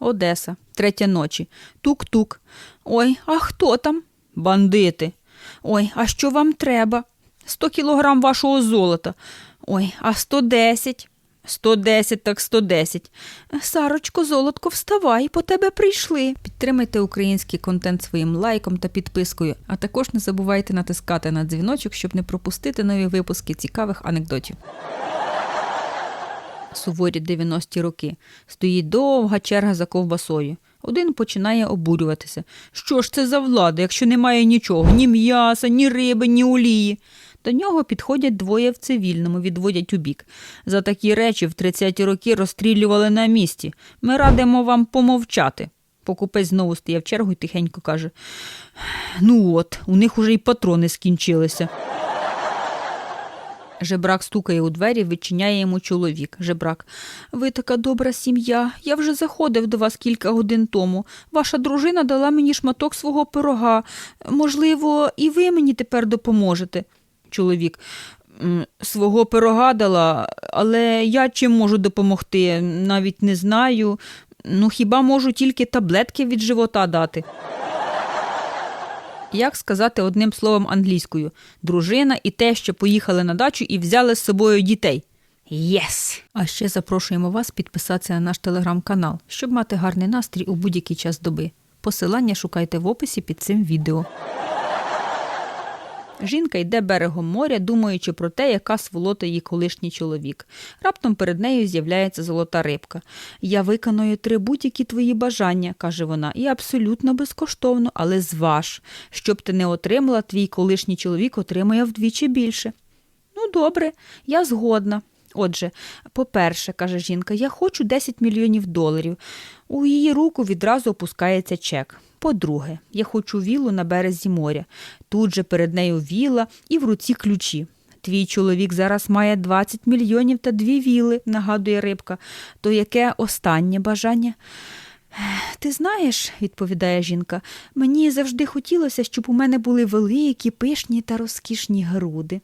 Одеса, третя ночі. Тук-тук. Ой, а хто там? Бандити. Ой, а що вам треба? Сто кілограм вашого золота. Ой, а сто десять. Сто десять, так сто десять. Сарочко, золотко, вставай, по тебе прийшли. Підтримайте український контент своїм лайком та підпискою, а також не забувайте натискати на дзвіночок, щоб не пропустити нові випуски цікавих анекдотів. Суворі 90-ті роки. Стоїть довга черга за ковбасою. Один починає обурюватися. Що ж це за влада, якщо немає нічого, ні м'яса, ні риби, ні олії. До нього підходять двоє в цивільному, відводять у бік. За такі речі в 30-ті роки розстрілювали на місці. Ми радимо вам помовчати. Покупець знову стає в чергу і тихенько каже: Ну от, у них уже й патрони скінчилися. Жебрак стукає у двері, відчиняє йому чоловік. Жебрак. Ви така добра сім'я. Я вже заходив до вас кілька годин тому. Ваша дружина дала мені шматок свого пирога. Можливо, і ви мені тепер допоможете. Чоловік. Свого пирога дала, але я чим можу допомогти? Навіть не знаю. Ну, хіба можу тільки таблетки від живота дати. Як сказати одним словом англійською: дружина і те, що поїхали на дачу і взяли з собою дітей. Єс! А ще запрошуємо вас підписатися на наш телеграм-канал, щоб мати гарний настрій у будь-який час доби. Посилання шукайте в описі під цим відео. Жінка йде берегом моря, думаючи про те, яка сволота її колишній чоловік. Раптом перед нею з'являється золота рибка. Я виконую три будь-які твої бажання, каже вона, і абсолютно безкоштовно, але зваж. Щоб ти не отримала, твій колишній чоловік отримує вдвічі більше. Ну, добре, я згодна. Отже, по-перше, каже жінка, я хочу 10 мільйонів доларів. У її руку відразу опускається чек. По-друге, я хочу вілу на березі моря. Тут же перед нею віла і в руці ключі. Твій чоловік зараз має 20 мільйонів та дві віли, нагадує рибка. То яке останнє бажання? Ти знаєш, відповідає жінка, мені завжди хотілося, щоб у мене були великі, пишні та розкішні груди.